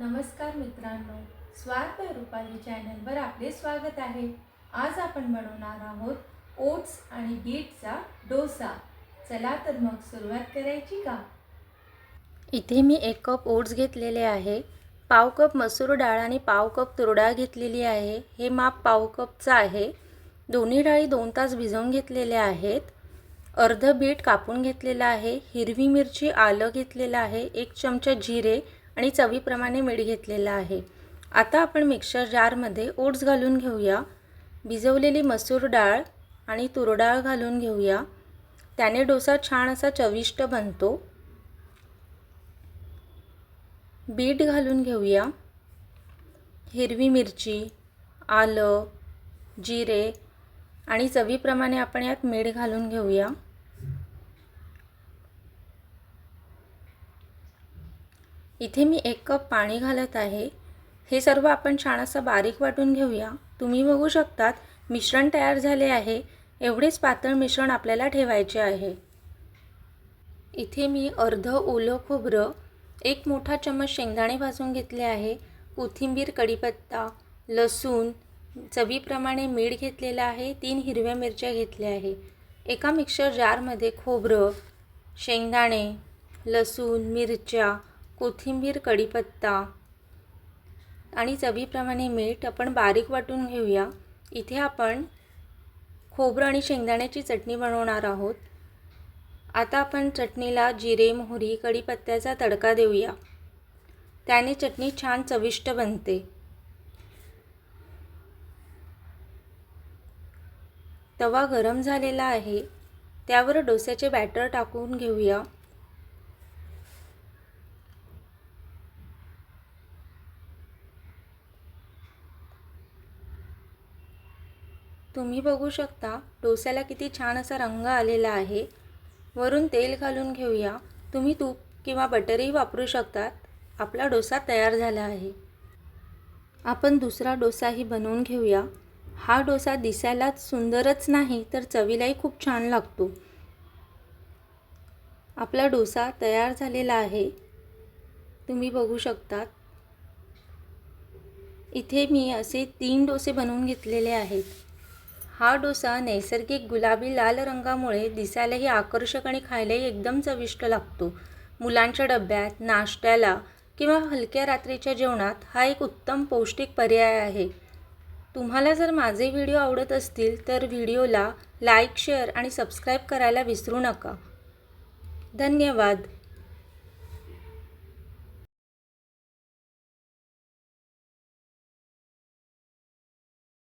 नमस्कार मित्रांनो स्वार्थ रुपाली चॅनलवर आपले स्वागत आहे. आज आपण बनवणार आहोत ओट्स आणि बीटचा डोसा. चला तर मग सुरुवात करायची का? इथे मी एक कप ओट्स घेतलेले आहे. पाव कप मसूर डाळ आणि पाव कप तूर डाळ घेतलेली आहे. हे माप पाव कपचं आहे. दोन्ही डाळी दोन तास भिजवून घेतलेल्या आहेत. अर्ध बीट कापून घेतलेलं आहे. हिरवी मिरची आलं घेतलेलं आहे. एक चमचा जिरे आणि चवीप्रमाणे मीठ घेतलेलं आहे. आता आपण मिक्सर जारमध्ये ओट्स घालून घेऊया. भिजवलेली मसूर डाळ आणि तूर डाळ घालून घेऊया. त्याने डोसा छान असा चविष्ट बनतो. बीट घालून घेऊया. हिरवी मिरची आलं जिरे आणि चवीप्रमाणे आपण यात मीठ घालून घेऊया. इथे मी एक कप पाणी घालत आहे. हे सर्व आपण छान असं बारीक वाटून घेऊया. तुम्ही बघू शकतात मिश्रण तयार झाले आहे. एवढेच पातळ मिश्रण आपल्याला ठेवायचे आहे. इथे मी अर्ध ओलं खोबरं एक मोठा चम्मच शेंगदाणे भाजून घेतले आहे. कोथिंबीर कढीपत्ता लसूण चवीप्रमाणे मीठ घेतलेलं आहे. तीन हिरव्या मिरच्या घेतल्या आहे. एका मिक्सर जारमध्ये खोबरं शेंगदाणे लसूण मिरच्या कोथिंबीर कढीपत्ता आणि चवीप्रमाणे मीठ आपण बारीक वाटून घेऊया. इथे आपण खोबरं आणि शेंगदाण्याची चटणी बनवणार आहोत. आता आपण चटणीला जिरे मोहरी कढीपत्त्याचा तडका देऊया. त्याने चटणी छान चविष्ट बनते. तवा गरम झालेला आहे. त्यावर डोस्याचे बॅटर टाकून घेऊया. तुम्ही बघू शकता डोस्याला किती छान असा रंग आलेला आहे. वरून तेल घालून घेऊया. तुम्ही तूप किंवा बटरही वापरू शकतात. आपला डोसा तयार झाला आहे. आपण दुसरा डोसाही बनवून घेऊया. हा डोसा दिसायलाच सुंदरच नाही तर चवीलाही खूप छान लागतो. आपला डोसा तयार झालेला आहे. तुम्ही बघू शकतात. इथे मी असे तीन डोसे बनवून घेतलेले आहेत. हा डोसा नैसर्गिक गुलाबी लाल रंगामुळे दिसायलाही आकर्षक आणि खायलाही एकदम चविष्ट लागतो. मुलांच्या डब्यात नाश्त्याला किंवा हलक्या रात्रीच्या जेवणात हा एक उत्तम पौष्टिक पर्याय आहे. तुम्हाला जर माझे व्हिडिओ आवडत असतील तर व्हिडिओला लाईक शेअर आणि सबस्क्राईब करायला विसरू नका. धन्यवाद.